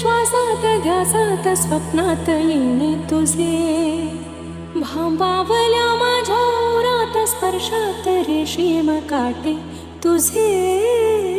श्वासात ध्यासात स्वप्नात येणे तुझे. भांबावल्या माझ्या ओरात स्पर्शात रेशीम काटे तुझे.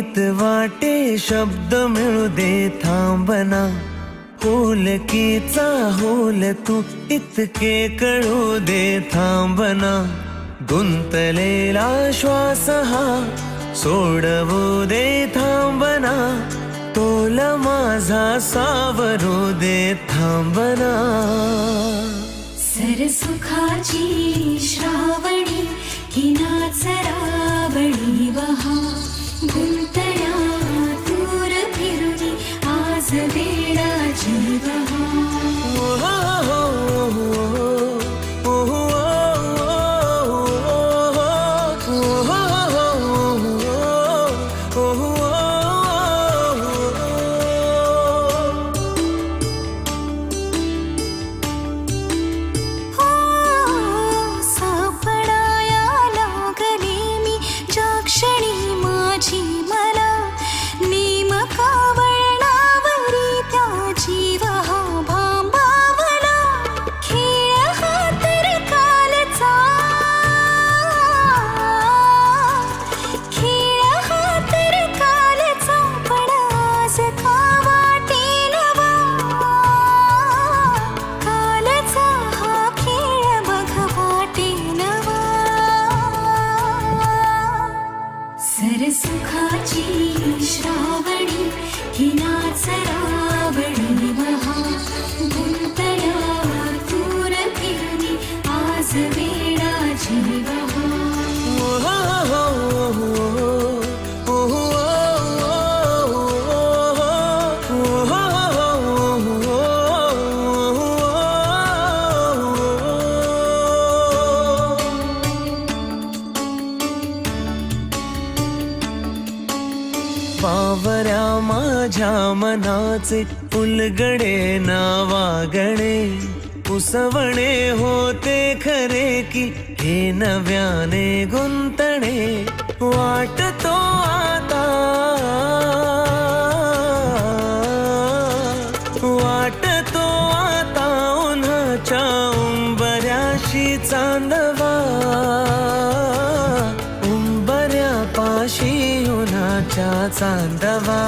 गीत वाटे शब्द मिळू दे थांबना. होलकीचा होल तू इतके कळू दे थांबना. गुंतलेला श्वास हा सोडवू दे थांबना. तोल माझा सावरू दे थांबना. सरसुखाची श्रावणी हिनाच रावणी वहा. आज मनाचे उलगडे नावागणे उसवणे होते खरे की हे नव्याने गुंतणे वाटतो आता। वाटतो आता उन्हाच्या उंबऱ्याशी चांदवा उंबऱ्या पाशी उन्हाच्या चांदवा.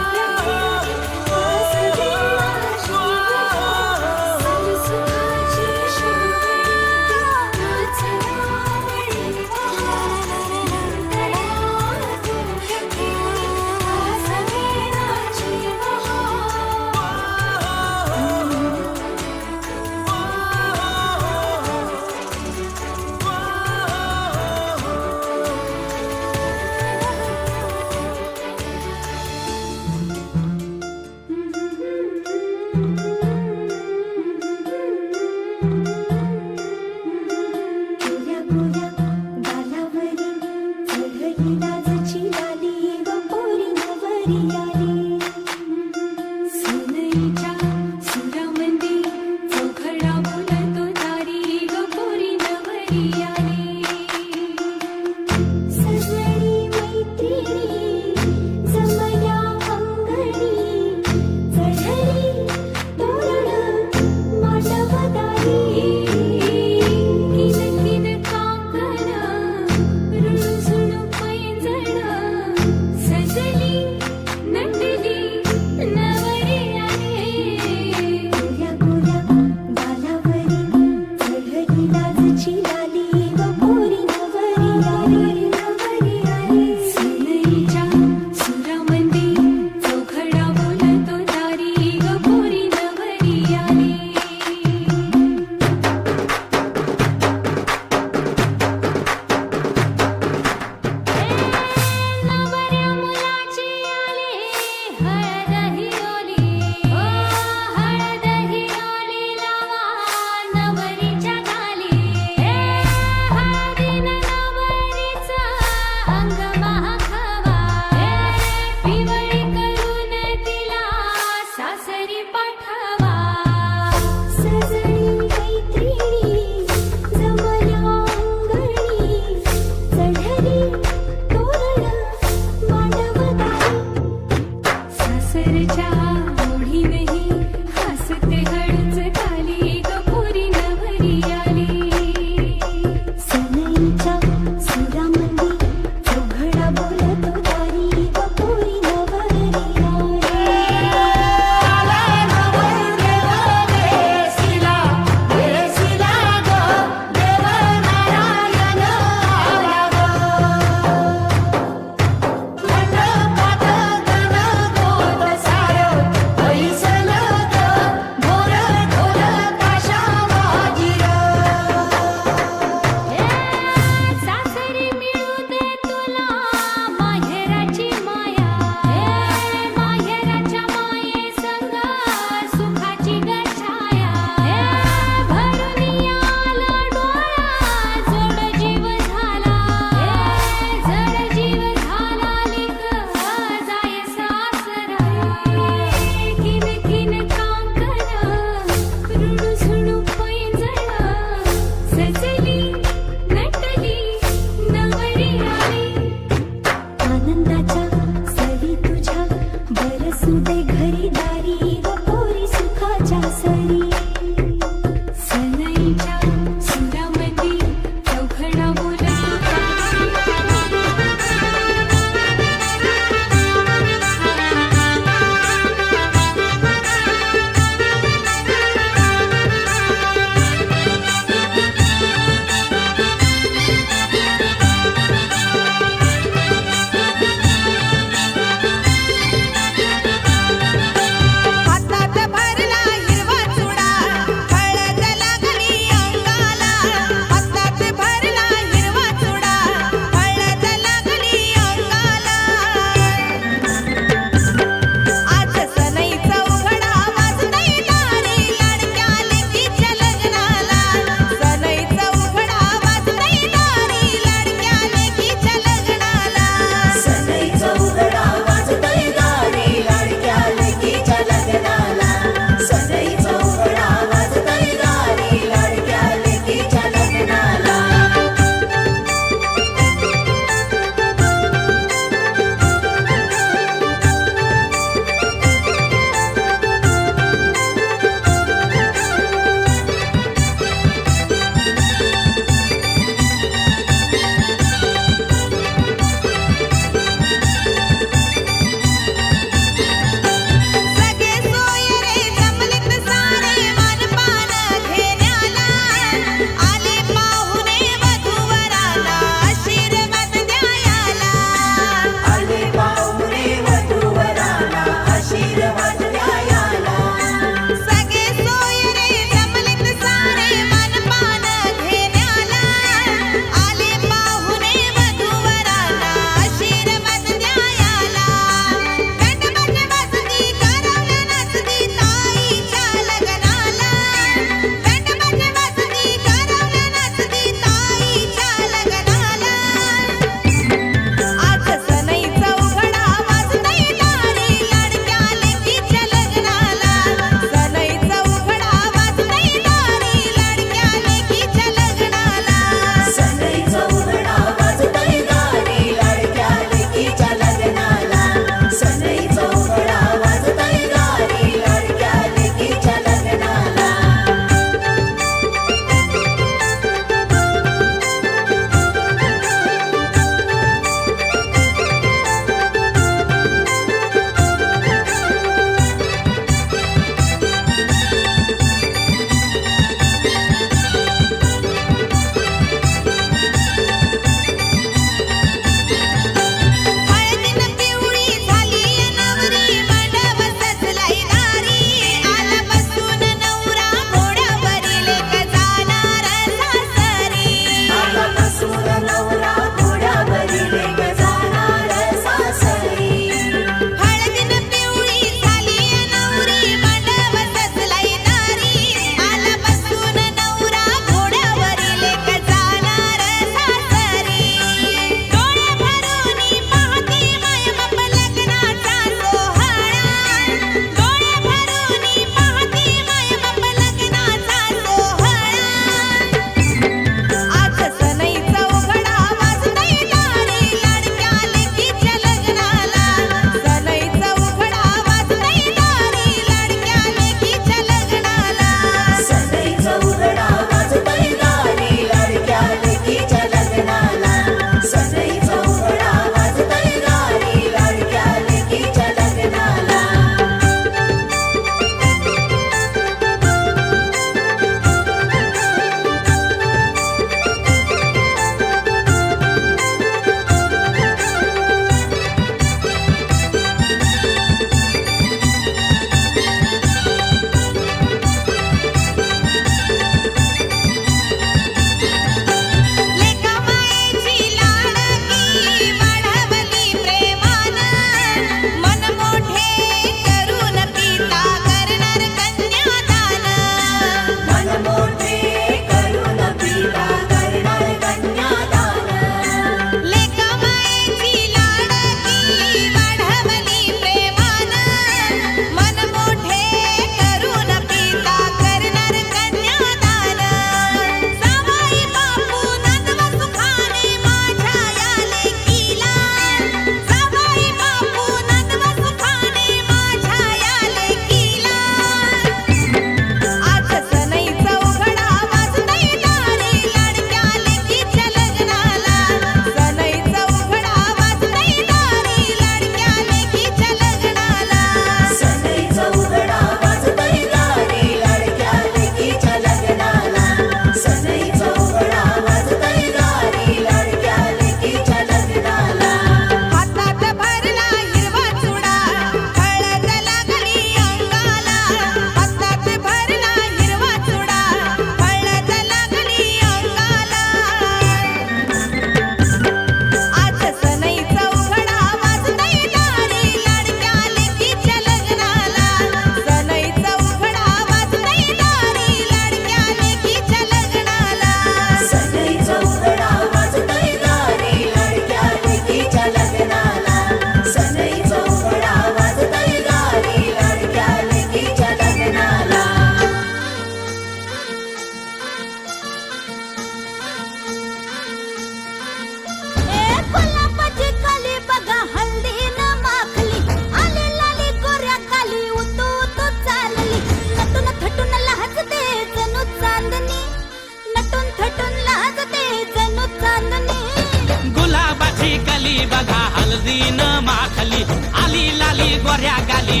दिल दिन माखली आली लाली गोऱ्या गाली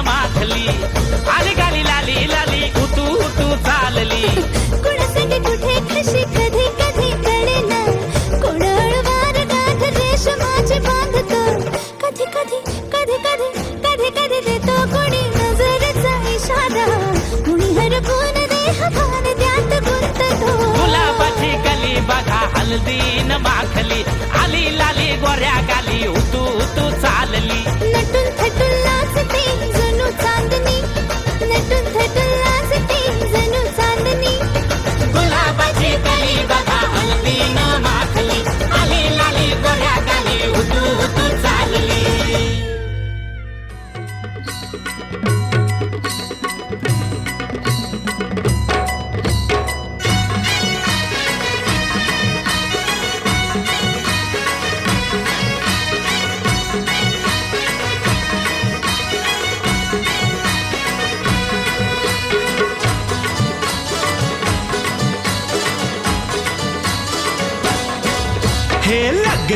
माखली. आली गाली लाली लाली उतू उतू चालली. कुणासाठी कुठे कशी कधी कधी कळेना. कोण अळवार गाठ रेशमाची बांधतो. कधी कधी कधी कधी कधी कधी देतो कोणी नजरेचा इशारा. कुणी हरपून देह भान त्यात गुंततो. गुलाबाची कली बघा हलदी न माखली. आली लाली गोऱ्या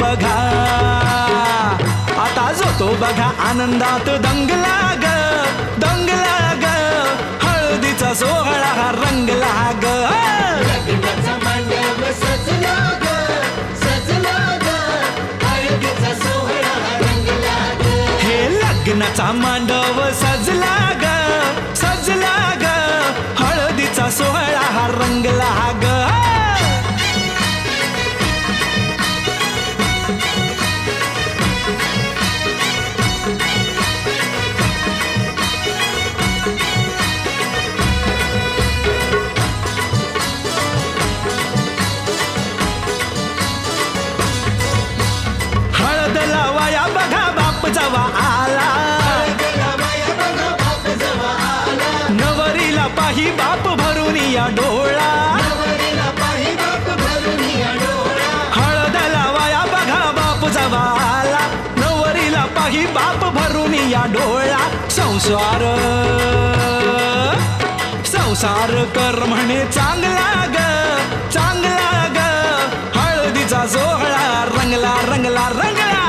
बघा. आता जो तो बघा आनंदात दंगला ग दंगला ग हळदीचा सोहळा हा रंगला ग हे लग्नाचा मांडव सजला ग सजला ग हळदीचा सोहळा हा रंगला ग पाही बाप भरून या डोळा संसार. संसार कर म्हणे चांगला ग चांगला ग. हळदीचा सोहळा रंगला रंगला रंगला.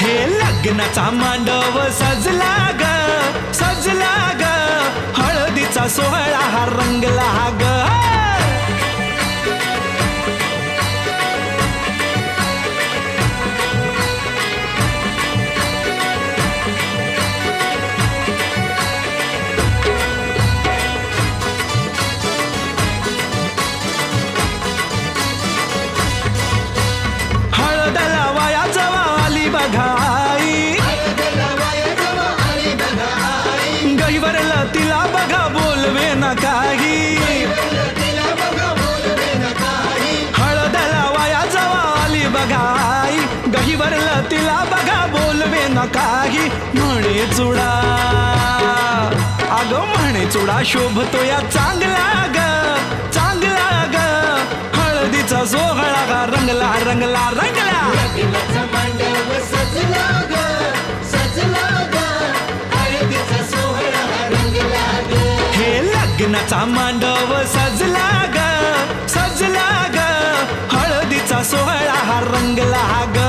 हे लग्नाचा मांडव सजला ग सजला सजला ग. हळदीचा सोहळा हा रंगला ग. म्हणे चुडा. अग म्हणे चुडा शोभतो या चांगला ग चांगला ग. हळदीचा सोहळा गा रंगला रंगला रंगला. लग्नाचा मांडव सजला ग सजला ग. हळदीचा सोहळा रंगला ग. हे लग्नाचा मांडव सजला ग सजला ग. हळदीचा सोहळा हा रंगला ग.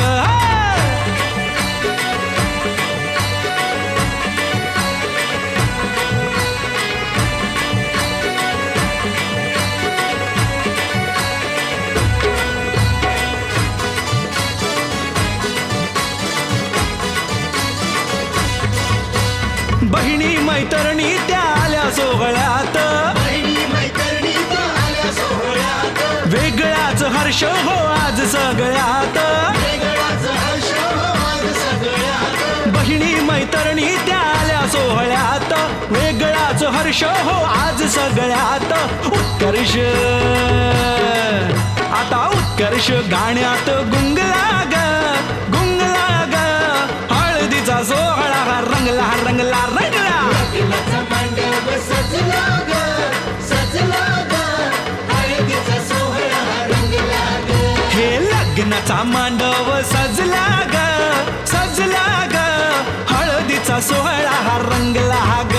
हर्ष हो आज सगळ्यात. बहिणी मैत्रिणी त्या आल्या सोहळ्यात. वेगळाच हर्ष हो आज सगळ्यात. उत्कर्ष. आता उत्कर्ष गाण्यात गुंगला. लग्नाचा मांडव सजला ग सजला ग. हळदीचा सोहळा हा रंगला ग.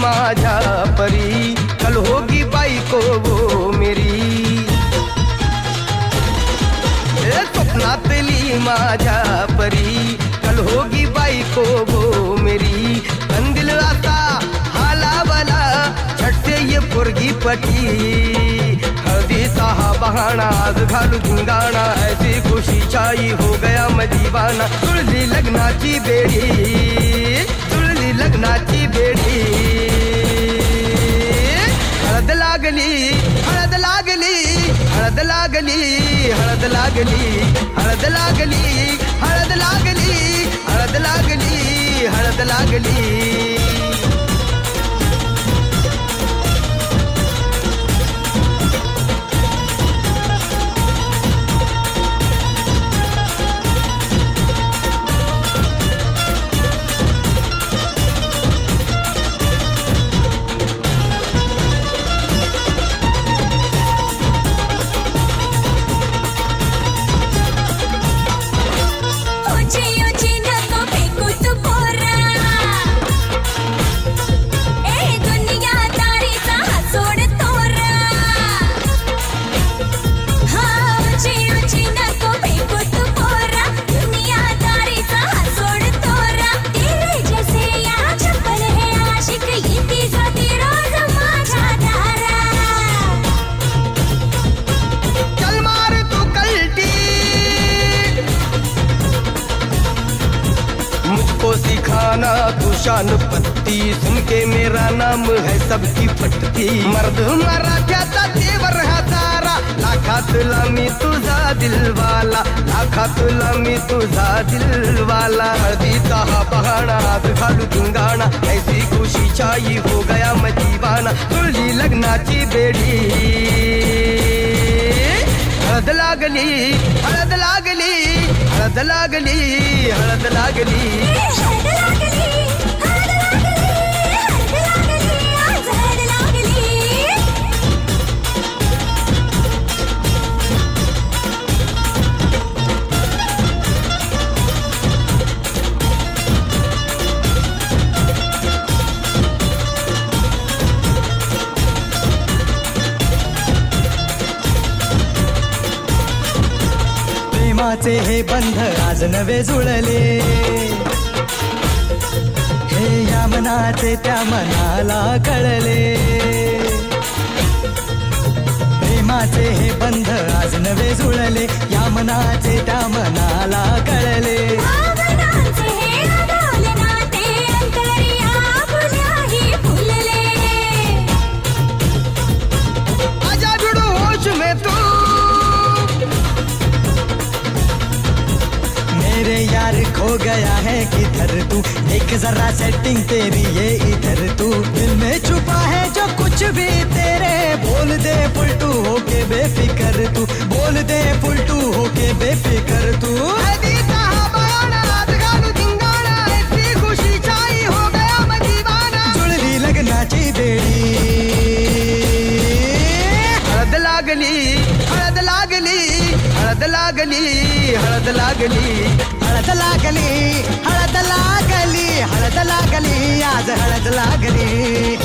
माझ्या परी. कल होगी बायको वो मेरी. स्वप्नातली माझ्या परी. कल होगी बायको वो मेरी. कंदिल आता हालावला छटते ये पोरगी पटी. हळदीचा हा बहाणा आज घालू धिंगाणा ऐसी खुशी चाई हो गया मदीवाना तुळली लग्नाची बेडी तुळली लग्नाची बेडी. हळद लागली हळद लागली हळद लागली हळद लागली हळद लागली हळद लागली तू शान पत्ती सुन के मेरा नाम है सबकी फटती मर्द मराठ्याचा देवर हा सारा। लाखातला मी तुझा दिलवाला। लाखातला मी तुझा दिलवाला। हळदीचा हा बहाणा आज घालू धिंगाणा ऐसी खुशी छाई हो गया मैं दीवाना। तुझी लग्नाची बेडी। हळद लागली हळद लागली हळद लागली हळद लागली। प्रेमाचे बंध आज नवे जुळले. हे या मनाचे त्या मनाला कळले. प्रेमाचे हे बंध आज नवे जुळले. या मनाचे त्या मनाला कळले. खो गया है किधर तू? एक जरा सेटिंग तेरी ये इधर तू। दिल में छुपा है जो कुछ भी तेरे। बोल दे फुलटू होके बेफिकर तू। बोल दे फुलटू होके बेफिकर तू। हा हो लागली हळद लागली हळद लागली हळद लागली। हळद लागली हळद लागली हळद लागली आज हळद लागली.